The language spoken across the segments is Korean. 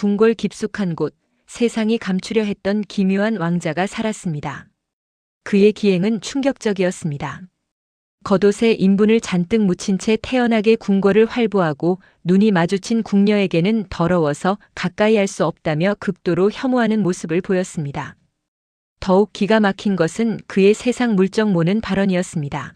궁궐 깊숙한 곳, 세상이 감추려 했던 기묘한 왕자가 살았습니다. 그의 기행은 충격적이었습니다. 겉옷에 인분을 잔뜩 묻힌 채 태연하게 궁궐을 활보하고 눈이 마주친 궁녀에게는 더러워서 가까이 할 수 없다며 극도로 혐오하는 모습을 보였습니다. 더욱 기가 막힌 것은 그의 세상 물정 모는 발언이었습니다.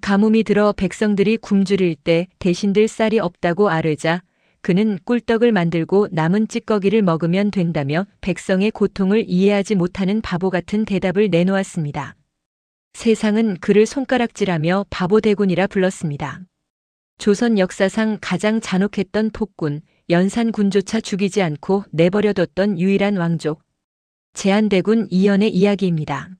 가뭄이 들어 백성들이 굶주릴 때 대신들 쌀이 없다고 아뢰자 그는 꿀떡을 만들고 남은 찌꺼기를 먹으면 된다며 백성의 고통을 이해하지 못하는 바보 같은 대답을 내놓았습니다. 세상은 그를 손가락질하며 바보 대군이라 불렀습니다. 조선 역사상 가장 잔혹했던 폭군, 연산군조차 죽이지 않고 내버려뒀던 유일한 왕족, 제한대군 이연의 이야기입니다.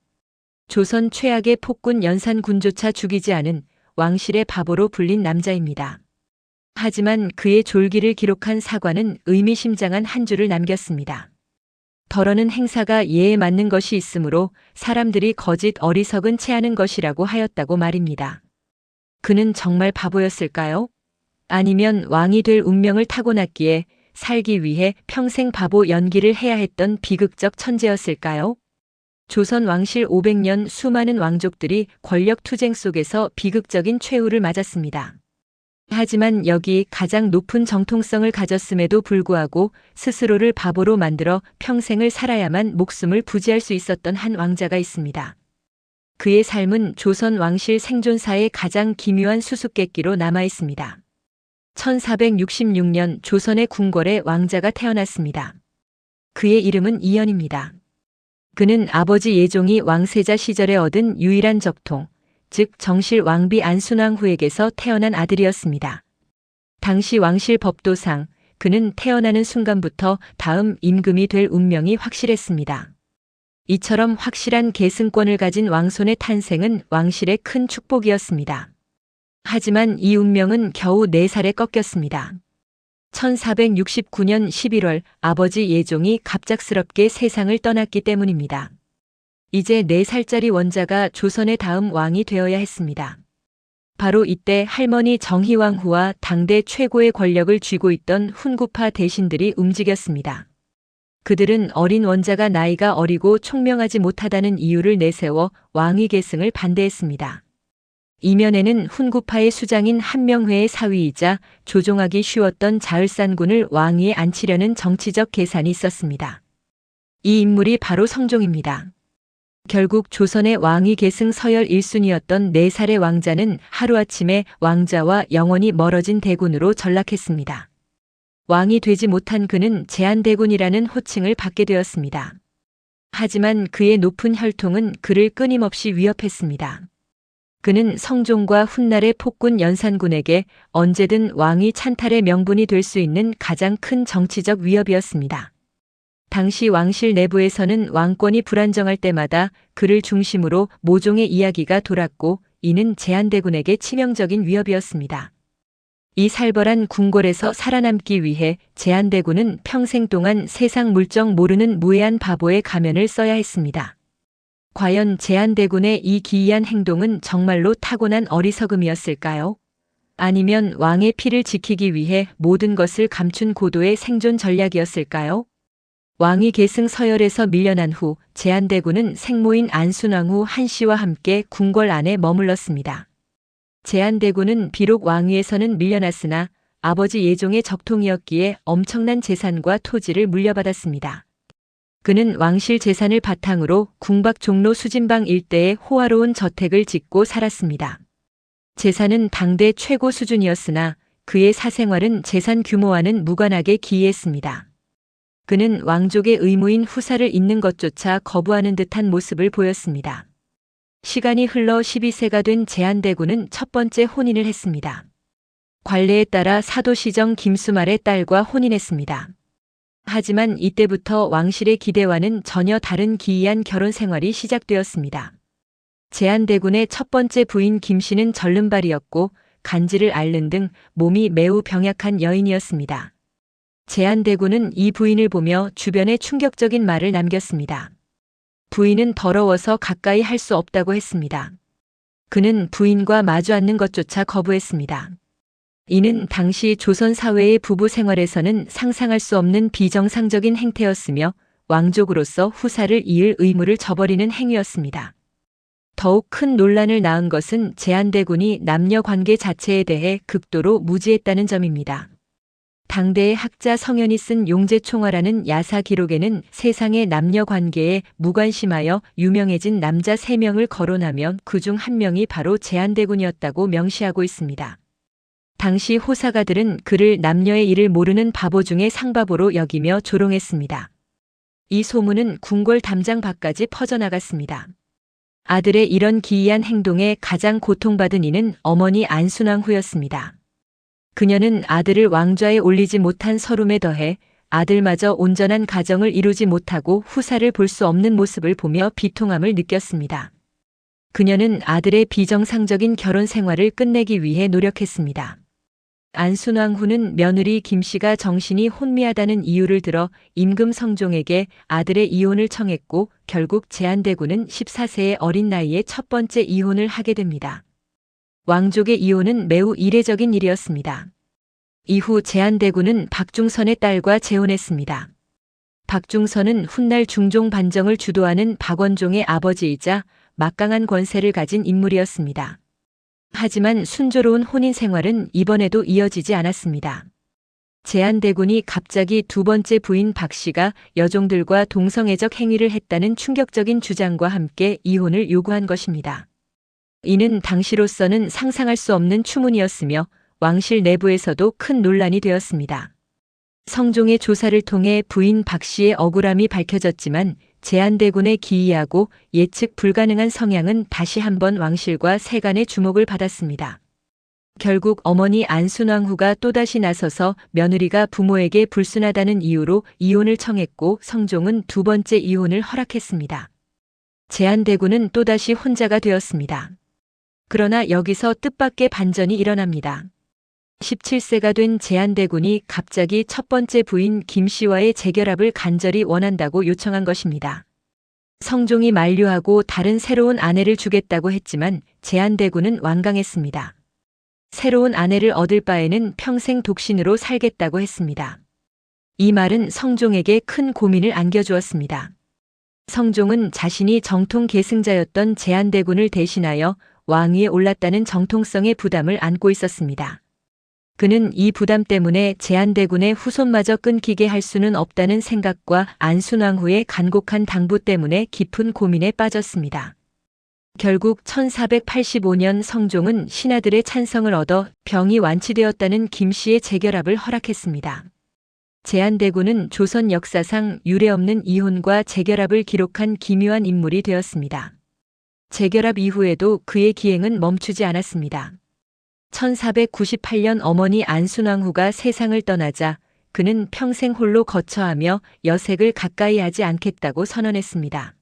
조선 최악의 폭군 연산군조차 죽이지 않은 왕실의 바보로 불린 남자입니다. 하지만 그의 졸기를 기록한 사과는 의미심장한 한 줄을 남겼습니다. 덜어는 행사가 예에 맞는 것이 있으므로 사람들이 거짓 어리석은 체하는 것이라고 하였다고 말입니다. 그는 정말 바보였을까요? 아니면 왕이 될 운명을 타고났기에 살기 위해 평생 바보 연기를 해야 했던 비극적 천재였을까요? 조선 왕실 500년 수많은 왕족들이 권력 투쟁 속에서 비극적인 최후를 맞았습니다. 하지만 여기 가장 높은 정통성을 가졌음에도 불구하고 스스로를 바보로 만들어 평생을 살아야만 목숨을 부지할 수 있었던 한 왕자가 있습니다. 그의 삶은 조선 왕실 생존사의 가장 기묘한 수수께끼로 남아 있습니다. 1466년 조선의 궁궐에 왕자가 태어났습니다. 그의 이름은 이연입니다. 그는 아버지 예종이 왕세자 시절에 얻은 유일한 적통, 즉 정실 왕비 안순왕 후에게서 태어난 아들이었습니다. 당시 왕실 법도상 그는 태어나는 순간부터 다음 임금이 될 운명이 확실했습니다. 이처럼 확실한 계승권을 가진 왕손의 탄생은 왕실의 큰 축복이었습니다. 하지만 이 운명은 겨우 4살에 꺾였습니다. 1469년 11월 아버지 예종이 갑작스럽게 세상을 떠났기 때문입니다. 이제 4살짜리 원자가 조선의 다음 왕이 되어야 했습니다. 바로 이때 할머니 정희왕후와 당대 최고의 권력을 쥐고 있던 훈구파 대신들이 움직였습니다. 그들은 어린 원자가 나이가 어리고 총명하지 못하다는 이유를 내세워 왕위 계승을 반대했습니다. 이면에는 훈구파의 수장인 한명회의 사위이자 조종하기 쉬웠던 자을산군을 왕위에 앉히려는 정치적 계산이 있었습니다. 이 인물이 바로 성종입니다. 결국 조선의 왕위 계승 서열 1순위였던 4살의 왕자는 하루아침에 왕자와 영원히 멀어진 대군으로 전락했습니다. 왕이 되지 못한 그는 제한대군이라는 호칭을 받게 되었습니다. 하지만 그의 높은 혈통은 그를 끊임없이 위협했습니다. 그는 성종과 훗날의 폭군 연산군에게 언제든 왕위 찬탈의 명분이 될 수 있는 가장 큰 정치적 위협이었습니다. 당시 왕실 내부에서는 왕권이 불안정할 때마다 그를 중심으로 모종의 이야기가 돌았고 이는 제한대군에게 치명적인 위협이었습니다. 이 살벌한 궁궐에서 살아남기 위해 제한대군은 평생 동안 세상 물정 모르는 무해한 바보의 가면을 써야 했습니다. 과연 제한대군의 이 기이한 행동은 정말로 타고난 어리석음이었을까요? 아니면 왕의 피를 지키기 위해 모든 것을 감춘 고도의 생존 전략이었을까요? 왕위 계승 서열에서 밀려난 후 제한대군은 생모인 안순왕후 한씨와 함께 궁궐 안에 머물렀습니다. 제한대군은 비록 왕위에서는 밀려났으나 아버지 예종의 적통이었기에 엄청난 재산과 토지를 물려받았습니다. 그는 왕실 재산을 바탕으로 궁박 종로 수진방 일대에 호화로운 저택을 짓고 살았습니다. 재산은 당대 최고 수준이었으나 그의 사생활은 재산 규모와는 무관하게 기이했습니다. 그는 왕족의 의무인 후사를 잇는 것조차 거부하는 듯한 모습을 보였습니다. 시간이 흘러 12세가 된 제한대군은 첫 번째 혼인을 했습니다. 관례에 따라 사도시정 김수말의 딸과 혼인했습니다. 하지만 이때부터 왕실의 기대와는 전혀 다른 기이한 결혼 생활이 시작되었습니다. 제한대군의 첫 번째 부인 김씨는 절름발이었고 간지를 앓는 등 몸이 매우 병약한 여인이었습니다. 제한대군은 이 부인을 보며 주변에 충격적인 말을 남겼습니다. 부인은 더러워서 가까이 할 수 없다고 했습니다. 그는 부인과 마주 앉는 것조차 거부했습니다. 이는 당시 조선 사회의 부부 생활에서는 상상할 수 없는 비정상적인 행태였으며 왕족으로서 후사를 이을 의무를 저버리는 행위였습니다. 더욱 큰 논란을 낳은 것은 제한대군이 남녀 관계 자체에 대해 극도로 무지했다는 점입니다. 당대의 학자 성현이 쓴 용제총화라는 야사 기록에는 세상의 남녀 관계에 무관심하여 유명해진 남자 3명을 거론하면 그 중 한 명이 바로 제한대군이었다고 명시하고 있습니다. 당시 호사가들은 그를 남녀의 일을 모르는 바보 중에 상바보로 여기며 조롱했습니다. 이 소문은 궁궐 담장 밖까지 퍼져나갔습니다. 아들의 이런 기이한 행동에 가장 고통받은 이는 어머니 안순왕후였습니다. 그녀는 아들을 왕좌에 올리지 못한 서름에 더해 아들마저 온전한 가정을 이루지 못하고 후사를 볼 수 없는 모습을 보며 비통함을 느꼈습니다. 그녀는 아들의 비정상적인 결혼 생활을 끝내기 위해 노력했습니다. 안순왕후는 며느리 김씨가 정신이 혼미하다는 이유를 들어 임금 성종에게 아들의 이혼을 청했고 결국 제한대군은 14세의 어린 나이에 첫 번째 이혼을 하게 됩니다. 왕족의 이혼은 매우 이례적인 일이었습니다. 이후 제한대군은 박중선의 딸과 재혼했습니다. 박중선은 훗날 중종 반정을 주도하는 박원종의 아버지이자 막강한 권세를 가진 인물이었습니다. 하지만 순조로운 혼인 생활은 이번에도 이어지지 않았습니다. 제한대군이 갑자기 두 번째 부인 박 씨가 여종들과 동성애적 행위를 했다는 충격적인 주장과 함께 이혼을 요구한 것입니다. 이는 당시로서는 상상할 수 없는 추문이었으며 왕실 내부에서도 큰 논란이 되었습니다. 성종의 조사를 통해 부인 박 씨의 억울함이 밝혀졌지만 제한대군의 기이하고 예측 불가능한 성향은 다시 한번 왕실과 세간의 주목을 받았습니다. 결국 어머니 안순왕후가 또다시 나서서 며느리가 부모에게 불순하다는 이유로 이혼을 청했고 성종은 두 번째 이혼을 허락했습니다. 제한대군은 또다시 혼자가 되었습니다. 그러나 여기서 뜻밖의 반전이 일어납니다. 17세가 된 제한대군이 갑자기 첫 번째 부인 김 씨와의 재결합을 간절히 원한다고 요청한 것입니다. 성종이 만류하고 다른 새로운 아내를 주겠다고 했지만 제한대군은 완강했습니다. 새로운 아내를 얻을 바에는 평생 독신으로 살겠다고 했습니다. 이 말은 성종에게 큰 고민을 안겨주었습니다. 성종은 자신이 정통 계승자였던 제한대군을 대신하여 왕위에 올랐다는 정통성의 부담을 안고 있었습니다. 그는 이 부담 때문에 제한대군의 후손마저 끊기게 할 수는 없다는 생각과 안순왕후의 간곡한 당부 때문에 깊은 고민에 빠졌습니다. 결국 1485년 성종은 신하들의 찬성을 얻어 병이 완치되었다는 김씨의 재결합을 허락했습니다. 제한대군은 조선 역사상 유례없는 이혼과 재결합을 기록한 기묘한 인물이 되었습니다. 재결합 이후에도 그의 기행은 멈추지 않았습니다. 1498년 어머니 안순왕후가 세상을 떠나자 그는 평생 홀로 거처하며 여색을 가까이 하지 않겠다고 선언했습니다.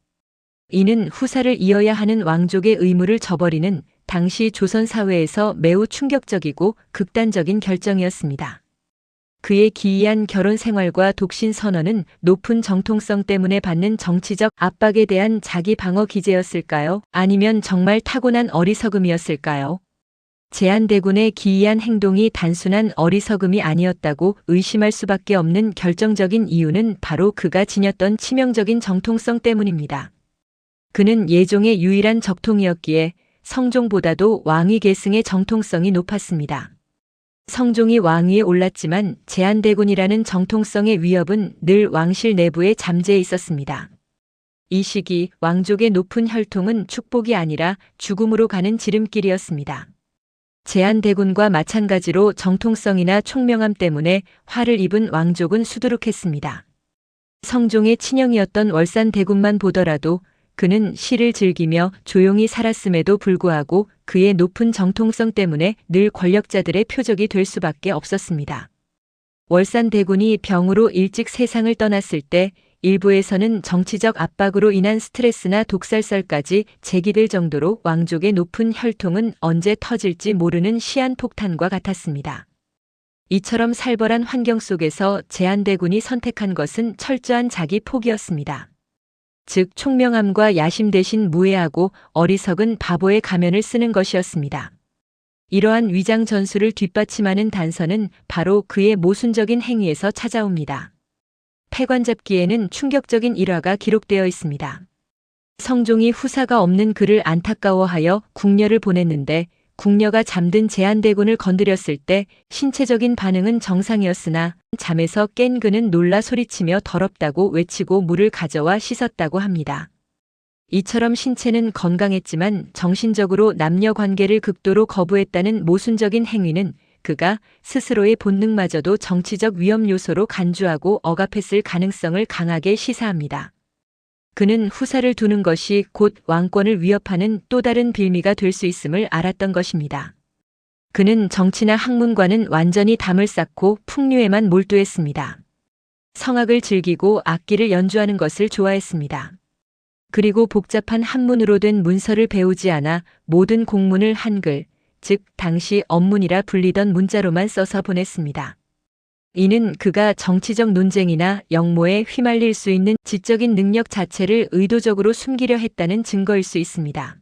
이는 후사를 이어야 하는 왕족의 의무를 저버리는 당시 조선 사회에서 매우 충격적이고 극단적인 결정이었습니다. 그의 기이한 결혼 생활과 독신 선언은 높은 정통성 때문에 받는 정치적 압박에 대한 자기 방어 기제였을까요? 아니면 정말 타고난 어리석음이었을까요? 제한대군의 기이한 행동이 단순한 어리석음이 아니었다고 의심할 수밖에 없는 결정적인 이유는 바로 그가 지녔던 치명적인 정통성 때문입니다. 그는 예종의 유일한 적통이었기에 성종보다도 왕위 계승의 정통성이 높았습니다. 성종이 왕위에 올랐지만 제한대군이라는 정통성의 위협은 늘 왕실 내부에 잠재해 있었습니다. 이 시기 왕족의 높은 혈통은 축복이 아니라 죽음으로 가는 지름길이었습니다. 제한대군과 마찬가지로 정통성이나 총명함 때문에 화를 입은 왕족은 수두룩했습니다. 성종의 친형이었던 월산대군만 보더라도 그는 시를 즐기며 조용히 살았음에도 불구하고 그의 높은 정통성 때문에 늘 권력자들의 표적이 될 수밖에 없었습니다. 월산 대군이 병으로 일찍 세상을 떠났을 때 일부에서는 정치적 압박으로 인한 스트레스나 독살설까지 제기될 정도로 왕족의 높은 혈통은 언제 터질지 모르는 시한폭탄과 같았습니다. 이처럼 살벌한 환경 속에서 제한대군이 선택한 것은 철저한 자기 포기였습니다. 즉 총명함과 야심 대신 무해하고 어리석은 바보의 가면을 쓰는 것이었습니다. 이러한 위장 전술을 뒷받침하는 단서는 바로 그의 모순적인 행위에서 찾아옵니다. 폐관잡기에는 충격적인 일화가 기록되어 있습니다. 성종이 후사가 없는 그를 안타까워하여 궁녀를 보냈는데 궁녀가 잠든 제한대군을 건드렸을 때 신체적인 반응은 정상이었으나 잠에서 깬 그는 놀라 소리치며 더럽다고 외치고 물을 가져와 씻었다고 합니다. 이처럼 신체는 건강했지만 정신적으로 남녀 관계를 극도로 거부했다는 모순적인 행위는 그가 스스로의 본능마저도 정치적 위험 요소로 간주하고 억압했을 가능성을 강하게 시사합니다. 그는 후사를 두는 것이 곧 왕권을 위협하는 또 다른 빌미가 될 수 있음을 알았던 것입니다. 그는 정치나 학문과는 완전히 담을 쌓고 풍류에만 몰두했습니다. 성악을 즐기고 악기를 연주하는 것을 좋아했습니다. 그리고 복잡한 한문으로 된 문서를 배우지 않아 모든 공문을 한글, 즉 당시 언문이라 불리던 문자로만 써서 보냈습니다. 이는 그가 정치적 논쟁이나 역모에 휘말릴 수 있는 지적인 능력 자체를 의도적으로 숨기려 했다는 증거일 수 있습니다.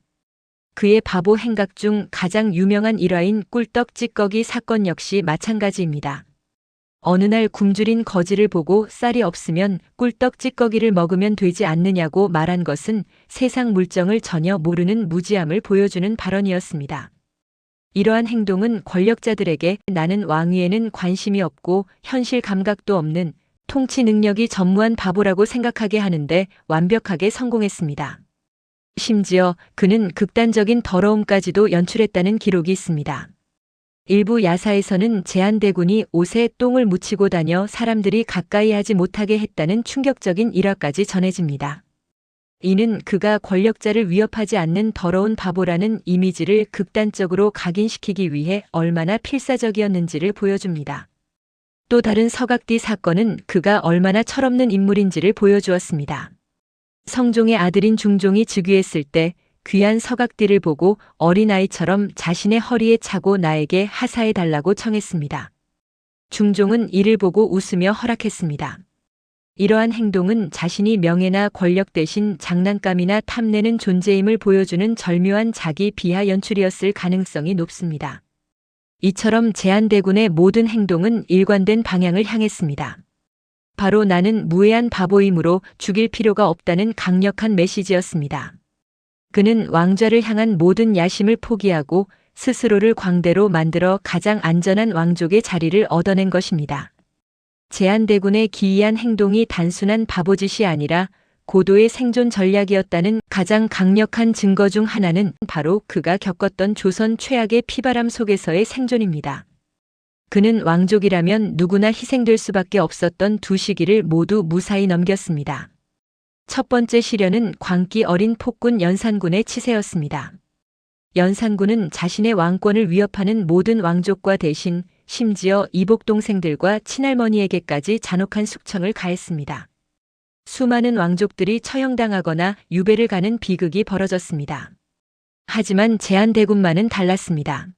그의 바보 행각 중 가장 유명한 일화인 꿀떡 찌꺼기 사건 역시 마찬가지입니다. 어느 날 굶주린 거지를 보고 쌀이 없으면 꿀떡 찌꺼기를 먹으면 되지 않느냐고 말한 것은 세상 물정을 전혀 모르는 무지함을 보여주는 발언이었습니다. 이러한 행동은 권력자들에게 나는 왕위에는 관심이 없고 현실 감각도 없는 통치 능력이 전무한 바보라고 생각하게 하는데 완벽하게 성공했습니다. 심지어 그는 극단적인 더러움까지도 연출했다는 기록이 있습니다. 일부 야사에서는 제한대군이 옷에 똥을 묻히고 다녀 사람들이 가까이 하지 못하게 했다는 충격적인 일화까지 전해집니다. 이는 그가 권력자를 위협하지 않는 더러운 바보라는 이미지를 극단적으로 각인시키기 위해 얼마나 필사적이었는지를 보여줍니다. 또 다른 서각디 사건은 그가 얼마나 철없는 인물인지를 보여주었습니다. 성종의 아들인 중종이 즉위했을 때 귀한 서각디를 보고 어린아이처럼 자신의 허리에 차고 나에게 하사해 달라고 청했습니다. 중종은 이를 보고 웃으며 허락했습니다. 이러한 행동은 자신이 명예나 권력 대신 장난감이나 탐내는 존재임을 보여주는 절묘한 자기 비하 연출이었을 가능성이 높습니다. 이처럼 제한대군의 모든 행동은 일관된 방향을 향했습니다. 바로 나는 무해한 바보이므로 죽일 필요가 없다는 강력한 메시지였습니다. 그는 왕좌를 향한 모든 야심을 포기하고 스스로를 광대로 만들어 가장 안전한 왕족의 자리를 얻어낸 것입니다. 제한대군의 기이한 행동이 단순한 바보짓이 아니라 고도의 생존 전략이었다는 가장 강력한 증거 중 하나는 바로 그가 겪었던 조선 최악의 피바람 속에서의 생존입니다. 그는 왕족이라면 누구나 희생될 수밖에 없었던 두 시기를 모두 무사히 넘겼습니다. 첫 번째 시련은 광기 어린 폭군 연산군의 치세였습니다. 연산군은 자신의 왕권을 위협하는 모든 왕족과 대신 심지어 이복 동생들과 친할머니에게까지 잔혹한 숙청을 가했습니다. 수많은 왕족들이 처형당하거나 유배를 가는 비극이 벌어졌습니다. 하지만 제한대군만은 달랐습니다.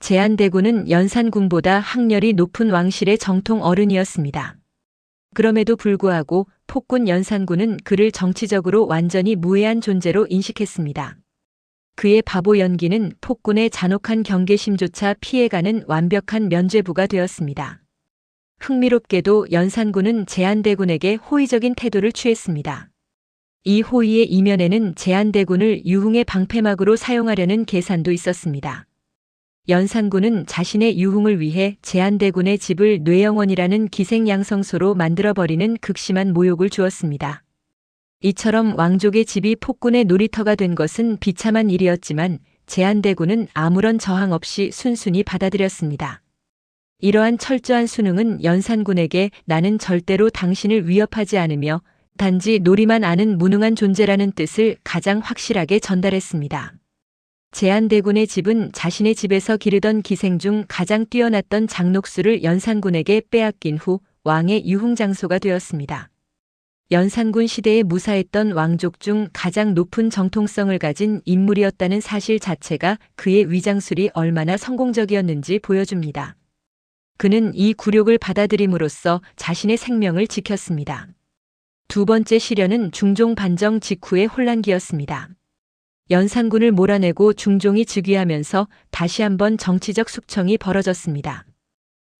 제한대군은 연산군보다 학렬이 높은 왕실의 정통 어른이었습니다. 그럼에도 불구하고 폭군 연산군은 그를 정치적으로 완전히 무해한 존재로 인식했습니다. 그의 바보 연기는 폭군의 잔혹한 경계심조차 피해가는 완벽한 면죄부가 되었습니다. 흥미롭게도 연산군은 제한대군에게 호의적인 태도를 취했습니다. 이 호의의 이면에는 제한대군을 유흥의 방패막으로 사용하려는 계산도 있었습니다. 연산군은 자신의 유흥을 위해 제한대군의 집을 뇌영원이라는 기생양성소로 만들어버리는 극심한 모욕을 주었습니다. 이처럼 왕족의 집이 폭군의 놀이터가 된 것은 비참한 일이었지만 제한대군은 아무런 저항 없이 순순히 받아들였습니다. 이러한 철저한 수능은 연산군에게 나는 절대로 당신을 위협하지 않으며 단지 놀이만 아는 무능한 존재라는 뜻을 가장 확실하게 전달했습니다. 제한대군의 집은 자신의 집에서 기르던 기생 중 가장 뛰어났던 장녹수를 연산군에게 빼앗긴 후 왕의 유흥장소가 되었습니다. 연산군 시대에 무사했던 왕족 중 가장 높은 정통성을 가진 인물이었다는 사실 자체가 그의 위장술이 얼마나 성공적이었는지 보여줍니다. 그는 이 굴욕을 받아들임으로써 자신의 생명을 지켰습니다. 두 번째 시련은 중종 반정 직후의 혼란기였습니다. 연산군을 몰아내고 중종이 즉위하면서 다시 한번 정치적 숙청이 벌어졌습니다.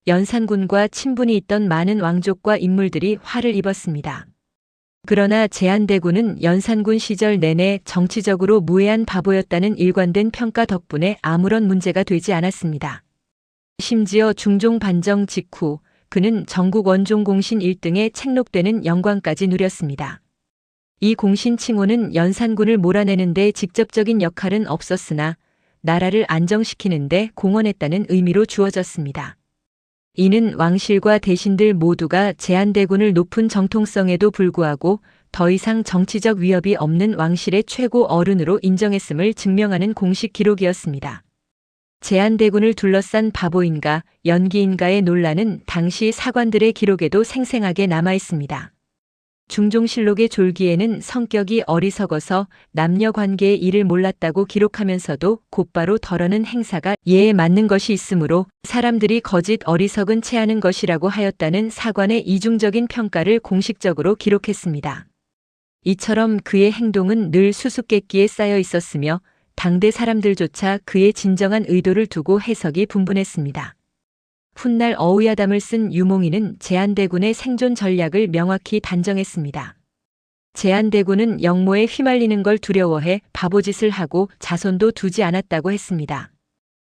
연산군과 친분이 있던 많은 왕족과 인물들이 화를 입었습니다. 그러나 제한대군은 연산군 시절 내내 정치적으로 무해한 바보였다는 일관된 평가 덕분에 아무런 문제가 되지 않았습니다. 심지어 중종 반정 직후 그는 전국 원종 공신 1등에 책록되는 영광까지 누렸습니다. 이 공신 칭호는 연산군을 몰아내는 데 직접적인 역할은 없었으나 나라를 안정시키는데 공헌했다는 의미로 주어졌습니다. 이는 왕실과 대신들 모두가 제한대군을 높은 정통성에도 불구하고 더 이상 정치적 위협이 없는 왕실의 최고 어른으로 인정했음을 증명하는 공식 기록이었습니다. 제한대군을 둘러싼 바보인가 연기인가의 논란은 당시 사관들의 기록에도 생생하게 남아 있습니다. 중종실록의 졸기에는 성격이 어리석어서 남녀 관계의 일을 몰랐다고 기록하면서도 곧바로 덜어는 행사가 예에 맞는 것이 있으므로 사람들이 거짓 어리석은 체하는 것이라고 하였다는 사관의 이중적인 평가를 공식적으로 기록했습니다. 이처럼 그의 행동은 늘 수수께끼에 쌓여 있었으며 당대 사람들조차 그의 진정한 의도를 두고 해석이 분분했습니다. 훗날 어우야담을 쓴 유몽이는 제한대군의 생존 전략을 명확히 단정했습니다. 제한대군은 영모에 휘말리는 걸 두려워해 바보짓을 하고 자손도 두지 않았다고 했습니다.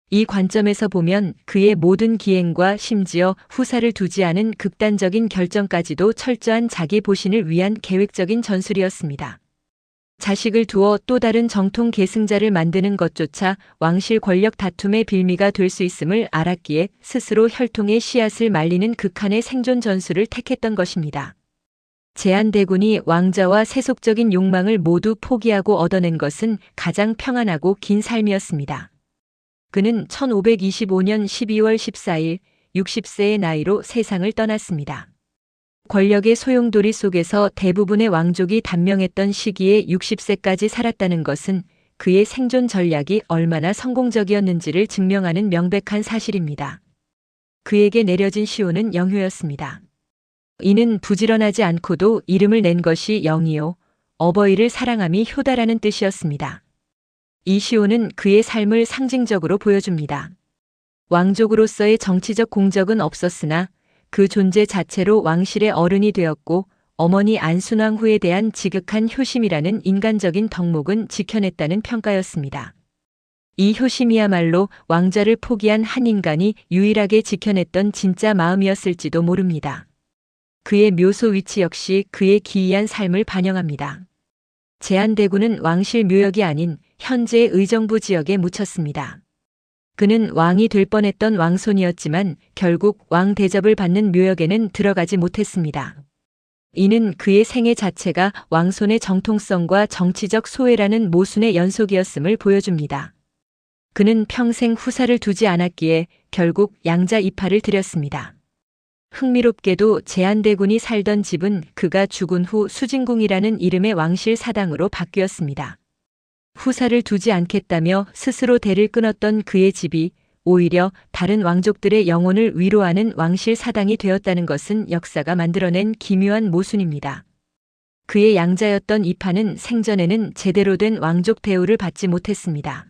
이 관점에서 보면 그의 모든 기행과 심지어 후사를 두지 않은 극단적인 결정까지도 철저한 자기 보신을 위한 계획적인 전술이었습니다. 자식을 두어 또 다른 정통 계승자를 만드는 것조차 왕실 권력 다툼의 빌미가 될 수 있음을 알았기에 스스로 혈통의 씨앗을 말리는 극한의 생존 전술을 택했던 것입니다. 제한대군이 왕자와 세속적인 욕망을 모두 포기하고 얻어낸 것은 가장 평안하고 긴 삶이었습니다. 그는 1525년 12월 14일 60세의 나이로 세상을 떠났습니다. 권력의 소용돌이 속에서 대부분의 왕족이 단명했던 시기에 60세까지 살았다는 것은 그의 생존 전략이 얼마나 성공적이었는지를 증명하는 명백한 사실입니다. 그에게 내려진 시호는 영효였습니다. 이는 부지런하지 않고도 이름을 낸 것이 영이요. 어버이를 사랑함이 효다라는 뜻이었습니다. 이 시호는 그의 삶을 상징적으로 보여줍니다. 왕족으로서의 정치적 공적은 없었으나 그 존재 자체로 왕실의 어른이 되었고 어머니 안순왕후에 대한 지극한 효심이라는 인간적인 덕목은 지켜냈다는 평가였습니다. 이 효심이야말로 왕자를 포기한 한 인간이 유일하게 지켜냈던 진짜 마음이었을지도 모릅니다. 그의 묘소 위치 역시 그의 기이한 삶을 반영합니다. 제한대군은 왕실 묘역이 아닌 현재의 의정부 지역에 묻혔습니다. 그는 왕이 될 뻔했던 왕손이었지만 결국 왕 대접을 받는 묘역에는 들어가지 못했습니다. 이는 그의 생애 자체가 왕손의 정통성과 정치적 소외라는 모순의 연속이었음을 보여줍니다. 그는 평생 후사를 두지 않았기에 결국 양자 이파를 들였습니다. 흥미롭게도 제한대군이 살던 집은 그가 죽은 후 수진궁이라는 이름의 왕실 사당으로 바뀌었습니다. 후사를 두지 않겠다며 스스로 대를 끊었던 그의 집이 오히려 다른 왕족들의 영혼을 위로하는 왕실 사당이 되었다는 것은 역사가 만들어낸 기묘한 모순입니다. 그의 양자였던 이파는 생전에는 제대로 된 왕족 대우를 받지 못했습니다.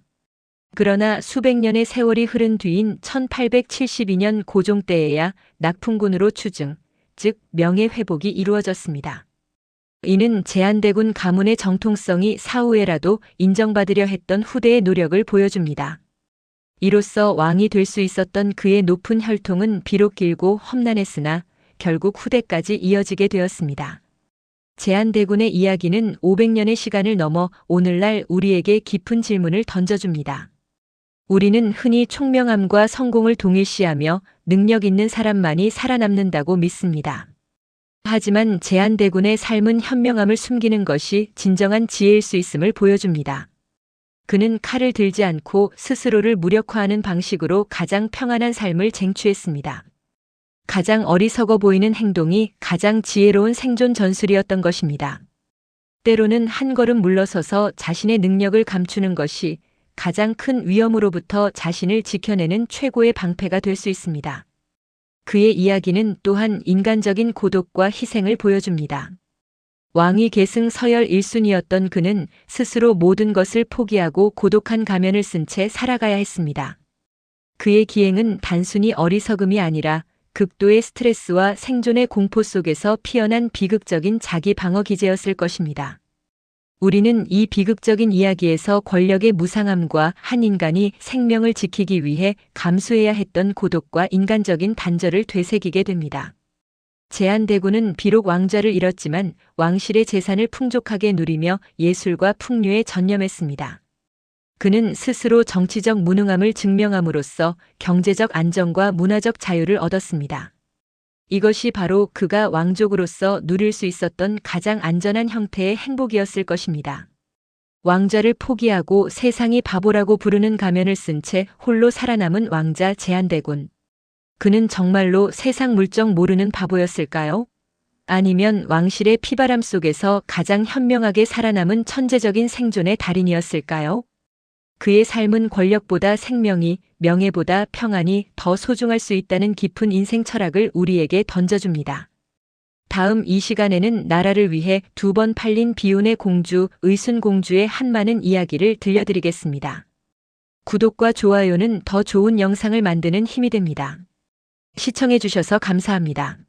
그러나 수백 년의 세월이 흐른 뒤인 1872년 고종 때에야 낙풍군으로 추증, 즉 명예 회복이 이루어졌습니다. 이는 제한대군 가문의 정통성이 사후에라도 인정받으려 했던 후대의 노력을 보여줍니다. 이로써 왕이 될 수 있었던 그의 높은 혈통은 비록 길고 험난했으나 결국 후대까지 이어지게 되었습니다. 제한대군의 이야기는 500년의 시간을 넘어 오늘날 우리에게 깊은 질문을 던져줍니다. 우리는 흔히 총명함과 성공을 동일시하며 능력 있는 사람만이 살아남는다고 믿습니다. 하지만 제한대군의 삶은 현명함을 숨기는 것이 진정한 지혜일 수 있음을 보여줍니다. 그는 칼을 들지 않고 스스로를 무력화하는 방식으로 가장 평안한 삶을 쟁취했습니다. 가장 어리석어 보이는 행동이 가장 지혜로운 생존 전술이었던 것입니다. 때로는 한 걸음 물러서서 자신의 능력을 감추는 것이 가장 큰 위험으로부터 자신을 지켜내는 최고의 방패가 될 수 있습니다. 그의 이야기는 또한 인간적인 고독과 희생을 보여줍니다. 왕위 계승 서열 1순위였던 그는 스스로 모든 것을 포기하고 고독한 가면을 쓴 채 살아가야 했습니다. 그의 기행은 단순히 어리석음이 아니라 극도의 스트레스와 생존의 공포 속에서 피어난 비극적인 자기 방어 기제였을 것입니다. 우리는 이 비극적인 이야기에서 권력의 무상함과 한 인간이 생명을 지키기 위해 감수해야 했던 고독과 인간적인 단절을 되새기게 됩니다. 제한대군은 비록 왕좌를 잃었지만 왕실의 재산을 풍족하게 누리며 예술과 풍류에 전념했습니다. 그는 스스로 정치적 무능함을 증명함으로써 경제적 안정과 문화적 자유를 얻었습니다. 이것이 바로 그가 왕족으로서 누릴 수 있었던 가장 안전한 형태의 행복이었을 것입니다. 왕좌를 포기하고 세상이 바보라고 부르는 가면을 쓴 채 홀로 살아남은 왕자 제한대군. 그는 정말로 세상 물정 모르는 바보였을까요? 아니면 왕실의 피바람 속에서 가장 현명하게 살아남은 천재적인 생존의 달인이었을까요? 그의 삶은 권력보다 생명이, 명예보다 평안이 더 소중할 수 있다는 깊은 인생 철학을 우리에게 던져줍니다. 다음 이 시간에는 나라를 위해 두 번 팔린 비운의 공주 의순공주의 한 많은 이야기를 들려드리겠습니다. 구독과 좋아요는 더 좋은 영상을 만드는 힘이 됩니다. 시청해주셔서 감사합니다.